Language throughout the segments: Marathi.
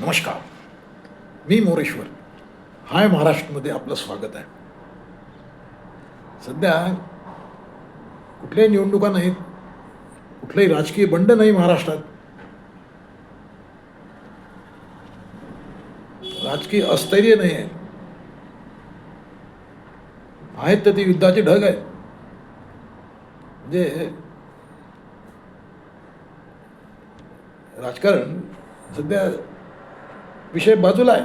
नमस्कार. मी मोरेश्वर. हाय महाराष्ट्रमध्ये आपलं स्वागत आहे. सध्या कुठल्याही निवडणुका नाहीत. कुठलंही राजकीय बंड नाही महाराष्ट्रात. राजकीय अस्थैर्य नाही आहे. आहेत तर ती युद्धाचे ढग आहेत. म्हणजे राजकारण सध्या विषय बाजूला आहे.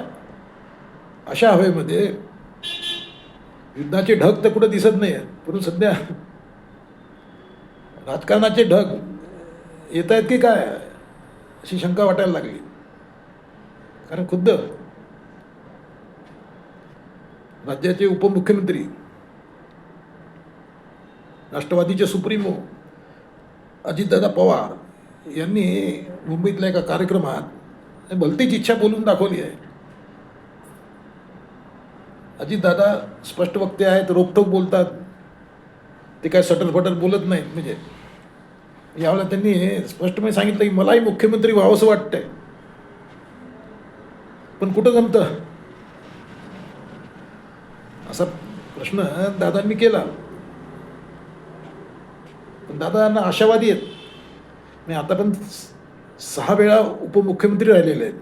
अशा हवेमध्ये युद्धाचे ढग तर कुठं दिसत नाही आहेत परंतु सध्या राजकारणाचे ढग येत आहेत की काय अशी शंका वाटायला लागली. कारण खुद्द राज्याचे उपमुख्यमंत्री राष्ट्रवादीचे सुप्रीमो अजितदादा पवार यांनी मुंबईतल्या एका कार्यक्रमात भलतीच इच्छा बोलून दाखवली आहे. अजितदादा स्पष्ट वक्ते आहेत रोखोक बोलतात. ते काय सटरफटर बोलत नाहीत म्हणजे. यावेळेला त्यांनी स्पष्टपणे सांगितलं की मलाही मुख्यमंत्री व्हावंसं वाटतंय. पण कुठं जमतं? असा प्रश्न दादांनी केला. पण दादा आशावादी आहेत. मी आता पण सहा वेळा उपमुख्यमंत्री राहिलेले आहेत.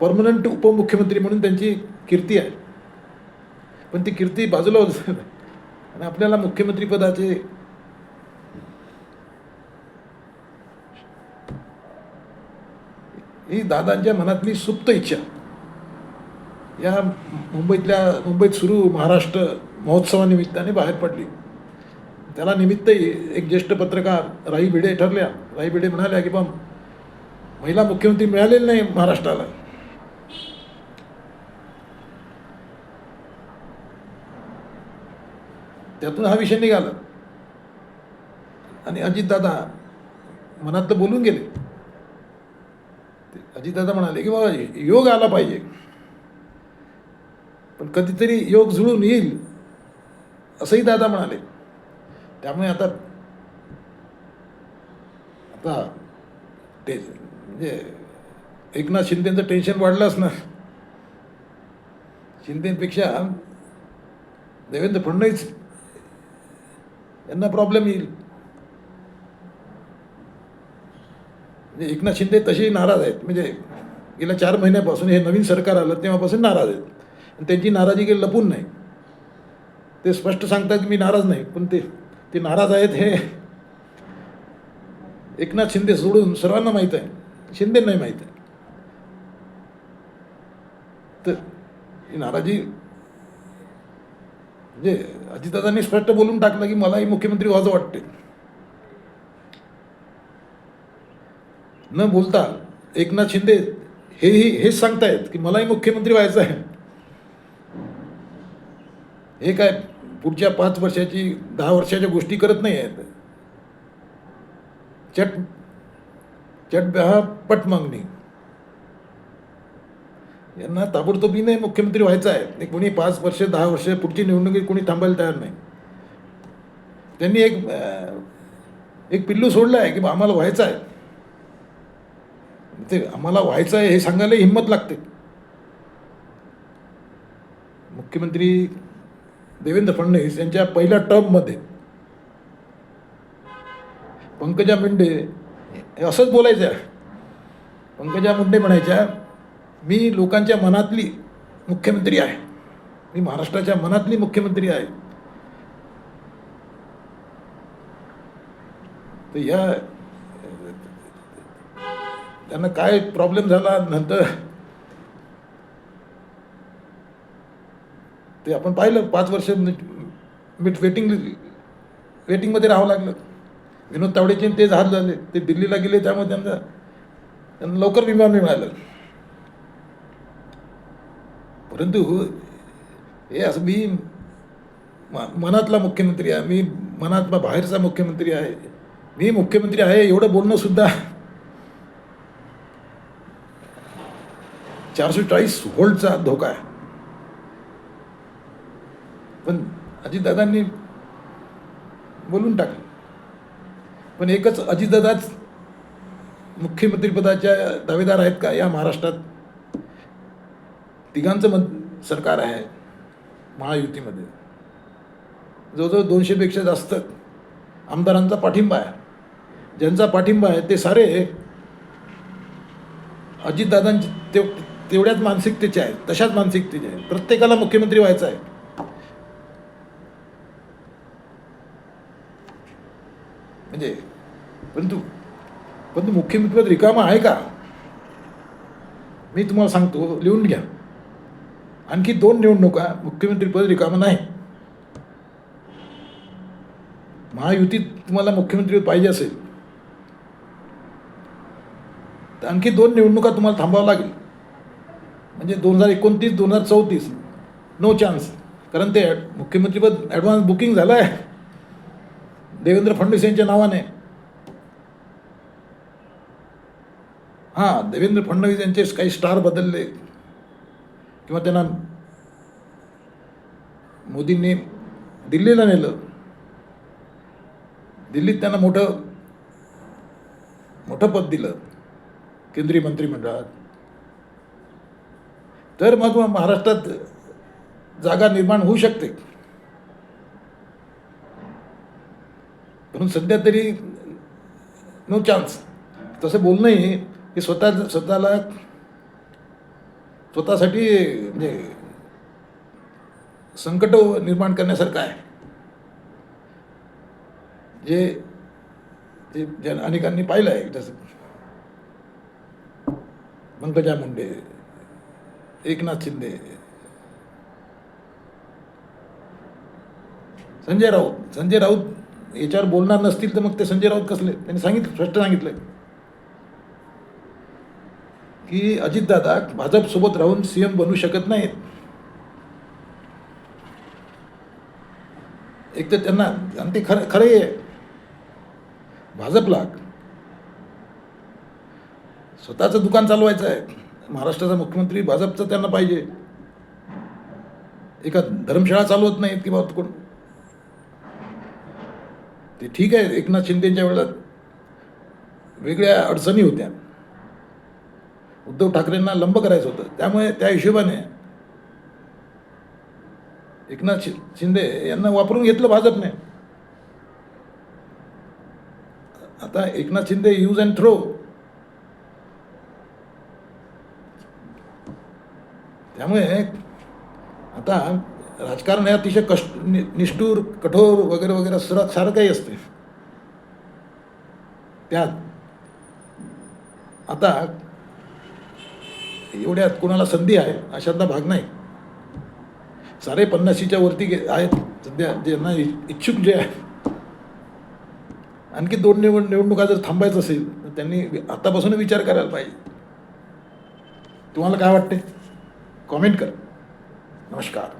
परमनंट उपमुख्यमंत्री म्हणून त्यांची कीर्ती आहे. पण ती कीर्ती बाजूला होत आणि आपल्याला मुख्यमंत्रीपदाचे ही दादांच्या मनातली सुप्त इच्छा. या मुंबईतल्या मुंबईत सुरू महाराष्ट्र महोत्सवानिमित्ताने बाहेर पडली. त्याला निमित्तही एक ज्येष्ठ पत्रकार राई भिडे ठरल्या. राई भिडे म्हणाल्या की बा महिला मुख्यमंत्री मिळालेले नाही महाराष्ट्राला. त्यातून हा विषय निघाला. आणि अजितदादा मनातलं बोलून गेले. ते अजितदादा म्हणाले की बाबा योग आला पाहिजे. पण कधीतरी योग जुळून येईल असंही दादा म्हणाले. त्यामुळे आता आता ते म्हणजे एकनाथ शिंदेचं टेन्शन वाढलं असणार शिंदेपेक्षा देवेंद्र फडणवीस यांना प्रॉब्लेम येईल. म्हणजे एकनाथ शिंदे तसेही नाराज आहेत. म्हणजे गेल्या चार महिन्यापासून हे नवीन सरकार आलं तेव्हापासून नाराज आहेत. आणि त्यांची नाराजी काही लपून नाही. ते स्पष्ट सांगतात की मी नाराज नाही पण ते ते नाराज आहेत हे. एकनाथ शिंदे सोडून सर्वांना माहीत आहे. शिंदे नाही माहीत आहे. तर ही नाराजी म्हणजे अजितदादांनी स्पष्ट बोलून टाकलं की मलाही मुख्यमंत्री व्हायचं वाटते न बोलता एकनाथ शिंदे हेही हेच सांगतायत की मलाही मुख्यमंत्री व्हायचं आहे हे काय पुढच्या पाच वर्षाची दहा वर्षाच्या गोष्टी करत नाही आहेत. चट चट बहा पट मागणी. यांना ताबडतोबी नाही मुख्यमंत्री व्हायचं आहे. ते कोणी पाच वर्ष दहा वर्ष पुढची निवडणुकीत कोणी थांबायला तयार नाही. त्यांनी एक एक पिल्लू सोडलं आहे की बा आम्हाला व्हायचं आहे. ते आम्हाला व्हायचं आहे हे सांगायला हिंमत लागते. मुख्यमंत्री देवेंद्र फडणवीस यांच्या पहिल्या टर्ममध्ये पंकजा मुंडे हे असंच बोलायचं. आहे पंकजा मुंडे म्हणायच्या मी लोकांच्या मनातली मुख्यमंत्री आहे. मी महाराष्ट्राच्या मनातली मुख्यमंत्री आहे. तर या त्यांना काय प्रॉब्लेम झाला? नंतर ते आपण पाहिलं पाच वर्ष म्हणजे मी वेटिंग वेटिंगमध्ये राहावं लागलं. विनोद तावडेचे ते झाड झाले. ते दिल्लीला गेले त्यामुळे त्यांना त्यांना लवकर विमान मिळालं. परंतु हो, हे असं मी मनातला मुख्यमंत्री आहे. मी मनातला बाहेरचा मुख्यमंत्री आहे. मी मुख्यमंत्री आहे एवढं बोलणं सुद्धा चारशे चाळीस व्होल्टचा धोका आहे. पण अजितदादांनी बोलून टाकलं. पण एकच अजितदादाच मुख्यमंत्रीपदाच्या दावेदार आहेत का? या महाराष्ट्रात तिघांचं मत सरकार आहे महायुतीमध्ये. जवळजवळ दोनशेपेक्षा जास्त आमदारांचा पाठिंबा आहे. ज्यांचा पाठिंबा आहे ते सारे अजितदादांचे ते तेवढ्याच मानसिकतेचे आहेत तशाच मानसिकतेचे आहेत. प्रत्येकाला मुख्यमंत्री व्हायचं आहे म्हणजे परंतु परंतु मुख्यमंत्रीपद रिकामा आहे का? मी तुम्हाला सांगतो लिहून घ्या. आणखी दोन निवडणुका मुख्यमंत्रीपद रिकामं नाही. महायुतीत तुम्हाला मुख्यमंत्री पाहिजे असेल. तर आणखी दोन निवडणुका तुम्हाला थांबावं लागेल. म्हणजे दोन हजार एकोणतीस दोन हजार चौतीस नो चान्स कारण ते मुख्यमंत्रीपद ॲडव्हान्स बुकिंग झालं आहे देवेंद्र फडणवीस यांच्या नावाने. हां देवेंद्र फडणवीस यांचे काही स्टार बदलले. किंवा त्यांना मोदींनी दिल्लीला नेलं. दिल्लीत त्यांना मोठं मोठं पद दिलं केंद्रीय मंत्रिमंडळात. तर मग महाराष्ट्रात जागा निर्माण होऊ शकते. म्हणून सध्या तरी नो चान्स तसं बोलणंही की स्वतः स्वतःला स्वतःसाठी म्हणजे संकट निर्माण करण्यासारखं आहे. जे जे ज्या अनेकांनी पाहिलं आहे जसं पंकजा मुंडे एकनाथ शिंदे संजय राऊत संजय राऊत याच्यावर बोलणार नसतील तर मग ते संजय राऊत कसले? त्यांनी सांगितलं स्पष्ट सांगितलं की अजितदादा भाजपसोबत राहून सी एम बनू शकत नाहीत. एक तर त्यांना आणि ते खरं खरंही आहे. भाजपला स्वतःचं दुकान चालवायचं आहे. महाराष्ट्राचा मुख्यमंत्री भाजपचं त्यांना पाहिजे. एका धर्मशाळा चालवत नाहीत किंवा कोण? ते ठीक आहे एकनाथ शिंदेच्या वेळेला वेगळ्या अडचणी होत्या. उद्धव ठाकरेंना लंब करायचं होतं. त्यामुळे त्या हिशोबाने एकनाथ शिंदे यांना वापरून घेतलं भाजपने. आता Eknath Shinde use and throw त्यामुळे आता राजकारण हे अतिशय कष्ट नि निष्ठूर कठोर वगैरे वगैरे सर सारं काही असते. त्यात आता एवढ्यात कोणाला संधी आहे? अशातला भाग नाही. सारे पन्नाशीच्या वरती गे आहेत. सध्या ज्यांना इच्छुक जे आहे आणखी दोन निवड निवडणुका जर थांबायचं असेल तर त्यांनी आतापासून विचार करायला पाहिजे. तुम्हाला काय वाटते कॉमेंट कर. नमस्कार.